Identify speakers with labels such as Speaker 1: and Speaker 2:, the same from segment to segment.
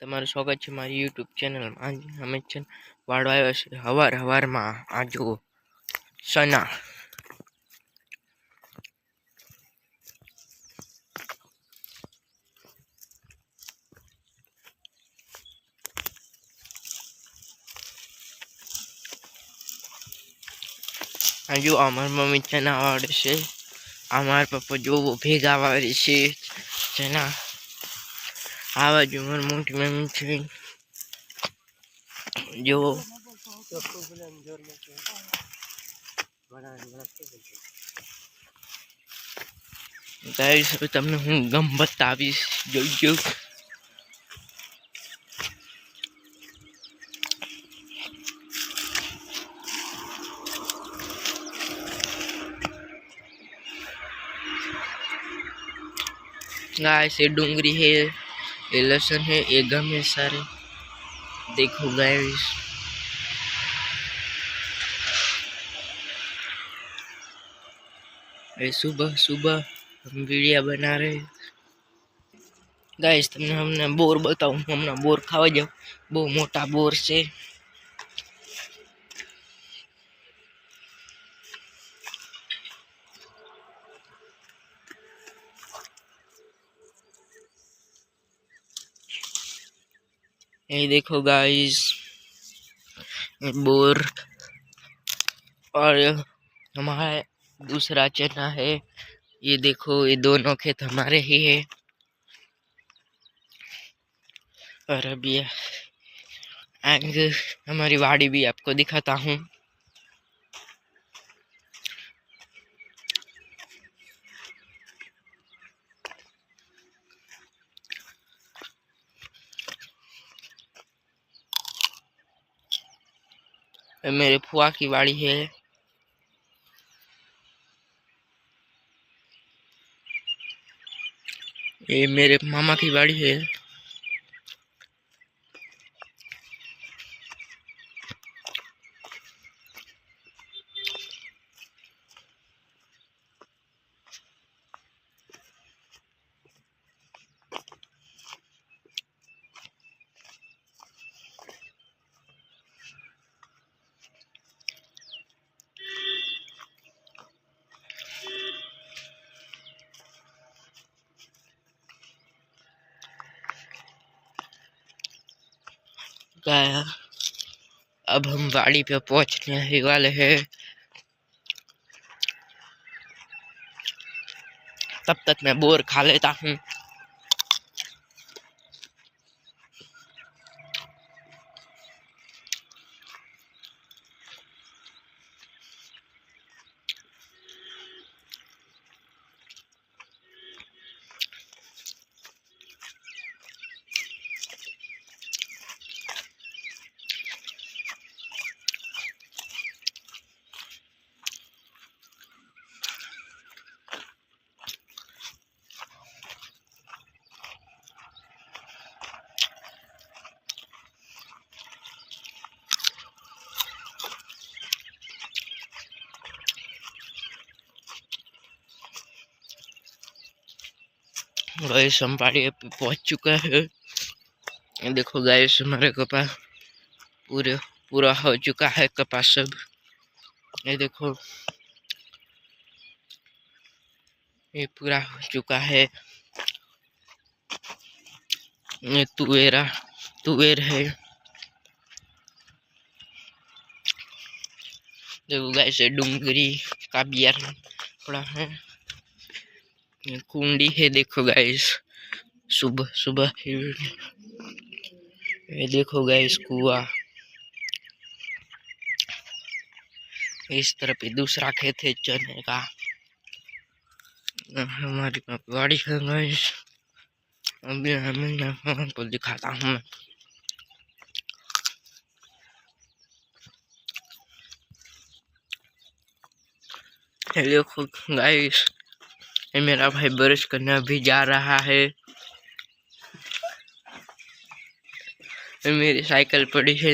Speaker 1: તમારું સ્વાગત છે મારી યુટ્યુબ ચેનલમાં. આજે અમે છે વાળો આવ્યો છે હવાર હવારમાં. આ જુઓ. સના. આ અમાર મમ્મી ચના વાળે છે. અમાર પપ્પા જોવો ભેગા વાળે છે. ચના. આ બાજુ મને મોટી મેમી છે જો ગાઈસ તમને હું ગમ બતાવીશ. જોઈ જોઉં ગાય છે ડુંગળી હે ये लहसुन है ये गम है सारे देखो गाइस ये सुबह सुबह हम वीडियो बना रहे ગાઈસ તમને અમને બોર બતાવું હું હમણાં બોર ખાવા જાઉં બહુ મોટા બોર છે ये देखो गाइस बोर. और हमारा दूसरा चना है. ये देखो, ये दोनों खेत हमारे ही है. और अब ये आएँगे हमारी वाड़ी भी आपको दिखाता हूँ. मेरे फुआ की बाड़ी है। ये मेरे मामा की बाड़ी है। गया अब हम गाड़ी पे पहुँचने ही वाले हैं। तब तक मैं बोर खा लेता हूँ। गैस हम पहाड़ी पे पहुँच चुका है। देखो गैस हमारे कपास पूरे, पूरा हो चुका है कपास सब। ये देखो। ये पूरा हो चुका है। ये तुवेरा, तुवेर है। देखो गैस डूंगरी का बियर पड़ा है। कुंडी है देखो गाइस सुबह सुबह ये देखो गाइस कुआ। इस तरफ़ ये दूसरा खेत है चने का। हमारी गाड़ी है गाइस अभी हमें आपको दिखाता हूँ मैं। देखो गाइस ये मेरा भाई ब्रश करने अभी जा रहा है। मेरी साइकिल पड़ी है।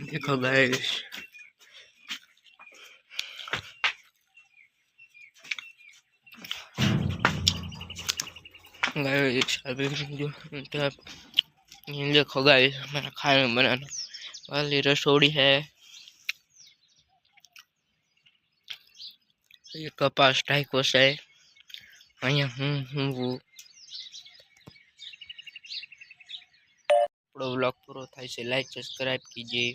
Speaker 1: देखो गाइस गाइस अभी जो तो देखो गाइस हमारा खाना बनाने वाली रसोड़ी है। ये कपास टाइकोस है। अहिया हूँ हूँ वो। अपना ब्लॉग पूरा थे लाइक सब्सक्राइब कीजिए।